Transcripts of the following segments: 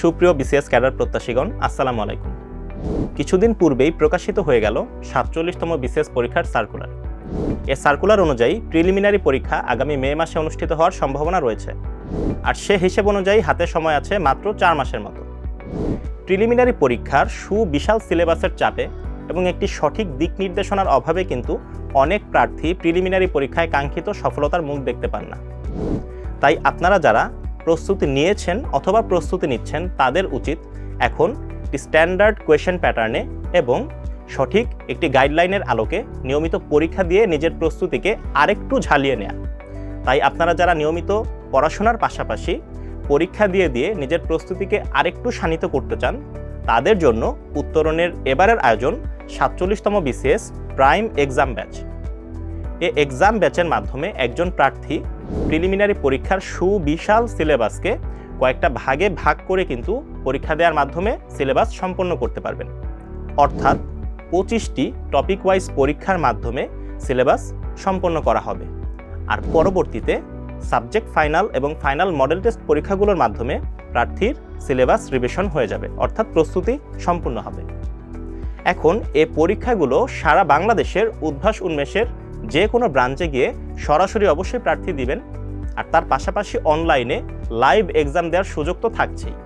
সুপ্রিয় BCS cadre প্রত্যাশীগণ, আসসালামু আলাইকুম। কিছুদিন পূর্বেই প্রকাশিত হয়ে গেল সাতচল্লিশতম বিসিএস পরীক্ষার সার্কুলার। এ সার্কুলার অনুযায়ী প্রিলিমিনারি পরীক্ষা আগামী মে মাসে অনুষ্ঠিত হওয়ার সম্ভাবনা রয়েছে। আর সে হিসেব অনুযায়ী হাতে সময় আছে মাত্র চার মাসের মতো। প্রিলিমিনারি পরীক্ষার সুবিশাল সিলেবাসের চাপে এবং একটি সঠিক দিক নির্দেশনার অভাবে কিন্তু অনেক প্রার্থী প্রিলিমিনারি পরীক্ষায় কাঙ্ক্ষিত সফলতার মুখ দেখতে পান না। তাই আপনারা যারা প্রস্তুতি নিয়েছেন অথবা প্রস্তুতি নিচ্ছেন তাদের উচিত এখন স্ট্যান্ডার্ড কোয়েশ্চেন প্যাটার্নে এবং সঠিক একটি গাইডলাইনের আলোকে নিয়মিত পরীক্ষা দিয়ে নিজের প্রস্তুতিকে আরেকটু ঝালিয়ে নেয়া। তাই আপনারা যারা নিয়মিত পড়াশোনার পাশাপাশি পরীক্ষা দিয়ে দিয়ে নিজের প্রস্তুতিকে আরেকটু শানিত করতে চান, তাদের জন্য উত্তরণের এবারের আয়োজন সাতচল্লিশতম বিসিএস প্রাইম এক্সাম ব্যাচ এ এক্সাম ব্যাচের মাধ্যমে একজন প্রার্থী প্রিলিমিনারি পরীক্ষার সুবিশাল সিলেবাসকে কয়েকটা ভাগে ভাগ করে কিন্তু পরীক্ষা দেওয়ার মাধ্যমে সিলেবাস সম্পন্ন করতে পারবেন। অর্থাৎ পঁচিশটি টপিক ওয়াইজ পরীক্ষার মাধ্যমে সিলেবাস সম্পন্ন করা হবে। আর পরবর্তীতে সাবজেক্ট ফাইনাল এবং ফাইনাল মডেল টেস্ট পরীক্ষাগুলোর মাধ্যমে প্রার্থীর সিলেবাস রিভিশন হয়ে যাবে। অর্থাৎ প্রস্তুতি সম্পূর্ণ হবে। এখন এ পরীক্ষাগুলো সারা বাংলাদেশের উদ্ভাস উন্মেষের যে কোনো ব্রাঞ্চে গিয়ে সরাসরি অবশ্যই প্রার্থী দিবেন। আর তার পাশাপাশি অনলাইনে লাইভ এক্সাম দেওয়ার সুযোগ তো থাকছেই।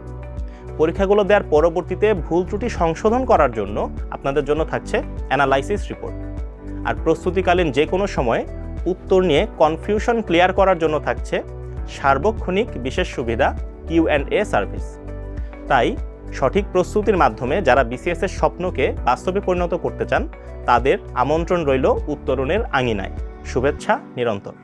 পরীক্ষাগুলো দেওয়ার পরবর্তীতে ভুল ত্রুটি সংশোধন করার জন্য আপনাদের জন্য থাকছে অ্যানালাইসিস রিপোর্ট। আর প্রস্তুতিকালীন যে কোনো সময়ে উত্তর নিয়ে কনফিউশন ক্লিয়ার করার জন্য থাকছে সার্বক্ষণিক বিশেষ সুবিধা কিউ অ্যান্ড এ সার্ভিস। তাই সঠিক প্রস্তুতির মাধ্যমে যারা বিসিএস এর স্বপ্নকে বাস্তবে পরিণত করতে চান, তাদের আমন্ত্রণ রইল উত্তরণের আঙিনায়। শুভেচ্ছা, নিরন্তর।